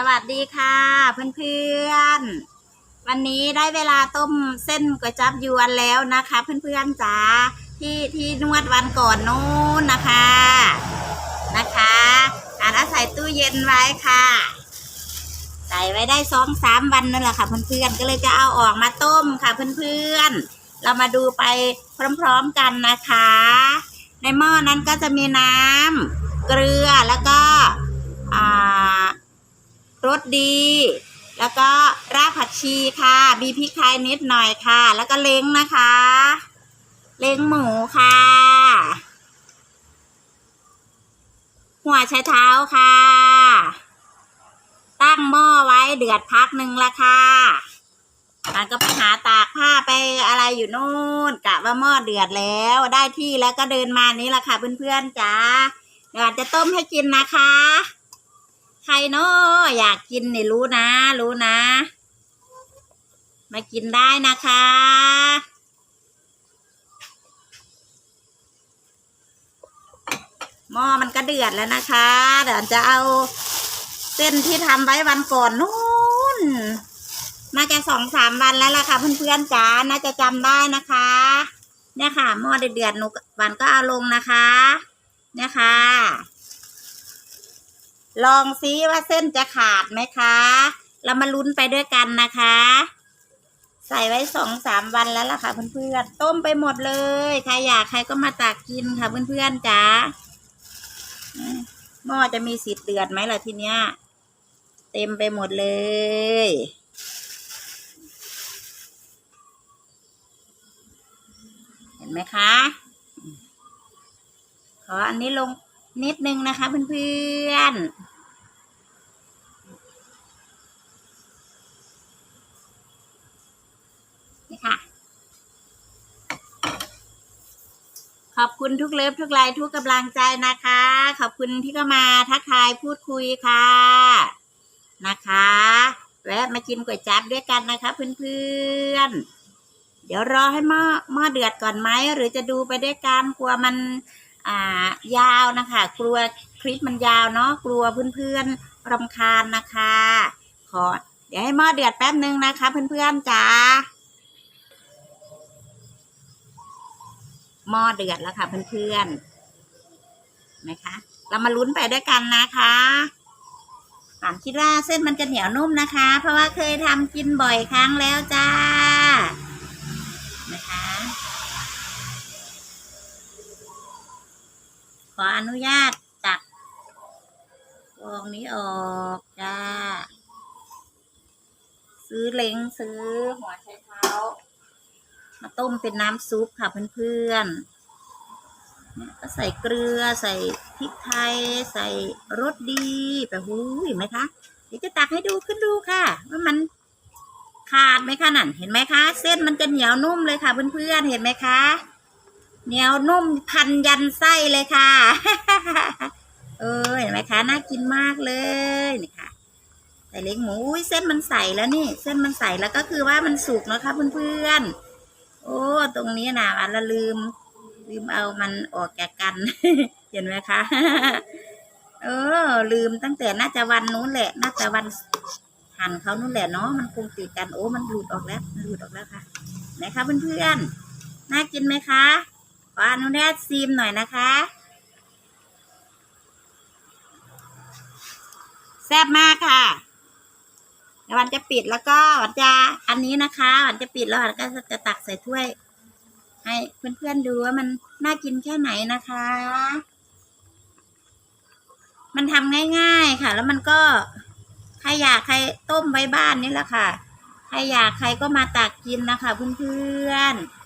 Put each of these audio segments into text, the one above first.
สวัสดีค่ะ เพื่อนๆ วันนี้ได้เวลาต้มเส้นก๋วยจั๊บยวนแล้วนะคะ เพื่อนๆจ๋าที่ที่นวดวันก่อนนู้นนะคะนะคะอานเอาใส่ตู้เย็นไว้ค่ะ ใส่ไว้ได้สองสามวันนั่นแหละค่ะ เพื่อนๆก็เลยจะเอาออกมาต้มค่ะ เพื่อนๆ เรามาดูไปพร้อมๆกันนะคะ ในหม้อนั้นก็จะมีน้ำเกลือแล้วก็ รสดี แล้วก็รากผักชีค่ะ มีพริกไทยนิดหน่อยค่ะ แล้วก็เล้งนะคะ เล้งหมูค่ะ หัวไชเท้าค่ะ ตั้งหม้อไว้เดือดพักหนึ่งละค่ะมันก็ไปหาตากผ้าไปอะไรอยู่นู่นกะว่าหม้อเดือดแล้วได้ที่แล้วก็เดินมานี้ละค่ะเพื่อนๆจ้าเดี๋ยวจะต้มให้กินนะคะ ใครเนาะ อยากกินนี่รู้นะ รู้นะ มากินได้นะคะหม้อมันก็เดือดแล้วนะคะ เดี๋ยวจะเอาเส้นที่ทำไว้วันก่อนนู้นน่าจะสองสามวันแล้วล่ะค่ะ เพื่อนๆจ๋าน่าจะจำได้นะคะ เนี่ยค่ะหม้อเดือดๆหนูวันก็เอาลงนะคะ เนี่ยค่ะ ลองซิว่าเส้นจะขาดไหมคะ เรามาลุ้นไปด้วยกันนะคะ ใส่ไว้สองสามวันแล้วล่ะค่ะเพื่อนๆ ต้มไปหมดเลย ใครอยากใครก็มาตักกินค่ะเพื่อนๆจ๋าหม้อจะมีสิทธิ์เดือดไหมล่ะทีเนี้ย เต็มไปหมดเลย เห็นไหมคะ ขออันนี้ลงนิดนึงนะคะเพื่อนๆ นี่ค่ะ ขอบคุณทุกเลิฟทุกไลค์ทุกกำลังใจนะคะ ขอบคุณที่เข้ามาทักทายพูดคุยค่ะนะคะแวะมากินก๋วยจั๊บด้วยกันนะคะเพื่อนๆ เดี๋ยวรอให้หม้อหม้อเดือดก่อนไหมหรือจะดูไปด้วยกันกลัวมันอ่ายาวนะคะ กลัวคลิปมันยาวเนาะกลัวเพื่อนๆรำคาญนะคะ ขอเดี๋ยวให้หม้อเดือดแป๊บนึงนะคะ เพื่อนๆจ้า หม้อเดือดแล้วค่ะเพื่อนๆไหมคะ เรามาลุ้นไปด้วยกันนะคะป่านคิดว่าเส้นมันจะเหนียวนุ่มนะคะ เพราะว่าเคยทำกินบ่อยครั้งแล้วจ้า นะคะ ขออนุญาตตักฟองนี้ออกจ้า ซื้อเล้งซื้อหัวไชเท้า มาต้มเป็นน้ำซุปค่ะเพื่อนๆเนี่ยก็ใส่เกลือใส่พริกไทย ใส่รสดีไปหูเห็นไหมคะเดี๋ยวจะตักให้ดูขึ้นดูค่ะ ว่ามันขาดไหมคะนั่นเห็นไหมคะ เส้นมันจะเหนียวนุ่มเลยค่ะเพื่อนๆเห็นไหมคะเหนียวนุ่มพันยันไส้เลยค่ะเออเห็นไหมคะน่ากินมากเลยนี่ค่ะใส่เล้งหมูอุ้ยเส้นมันใสแล้วนี่ เส้นมันใสแล้วก็คือว่ามันสุกนะคะเพื่อนๆ โอ้ ตรงนี้นะวันละลืม ลืมเอามันออกจากกัน เห็นไหมคะ เออ ลืมตั้งแต่น่าจะวันนู้นแหละ น่าจะวันหั่นเขานู้นแหละเนาะ มันคงติดกัน โอ้ มันหลุดออกแล้วมันหลุดออกแล้วค่ะ ไหนคะเพื่อนๆ น่ากินไหมคะขออนุญาตซีมหน่อยนะคะ แซ่บมากค่ะ เดี๋ยววันจะปิดแล้วก็วันจะอันนี้นะคะวันจะปิดแล้ววันก็จะตักใส่ถ้วย ให้เพื่อนๆดูว่ามันน่ากินแค่ไหนนะคะ มันทำง่าย ๆค่ะ แล้วมันก็ใครอยากใครต้มไว้บ้านนี่แหละค่ะ ใครอยากใครก็มาตักกินนะคะ เพื่อนๆ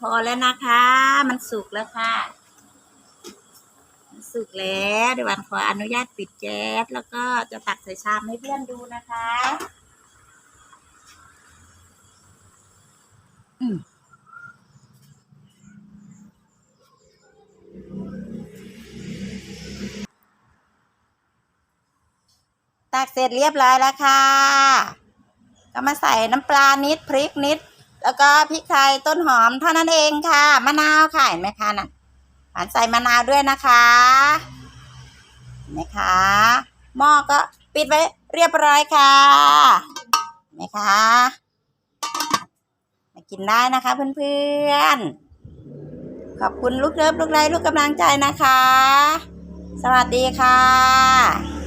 พอแล้วนะคะ มันสุกแล้วค่ะ สุกแล้วเดี๋ยววันขออนุญาตปิดแก๊สแล้วก็จะตักใส่ชามให้เพื่อนดูนะคะอืมตักเสร็จเรียบร้อยแล้วค่ะ ก็มาใส่น้ำปลานิดพริกนิด แล้วก็พริกไทยต้นหอมเท่านั้นเองค่ะ มะนาวค่ะเห็นไหมคะน่ะ หวานใส่มะนาวด้วยนะคะนะคะหม้อก็ปิดไว้เรียบร้อยค่ะเห็นะคะมากินได้นะคะเพื่อนๆ ขอบคุณลูกเลิฟลูกไลลูกกำลังใจนะคะ สวัสดีค่ะ